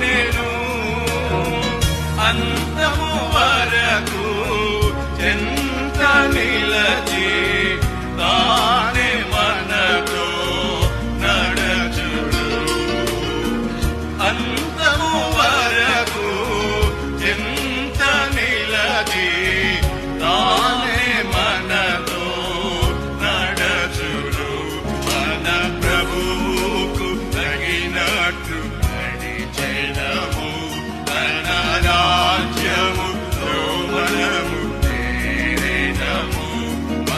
నేను అంతము వరకు చెంత నిలచి తానే మనతో నడచుడు. అంతము వరకు చెంత నిలచి తానే మనతో నడచుడు. మన ప్రభువుకు తగినట్టు day that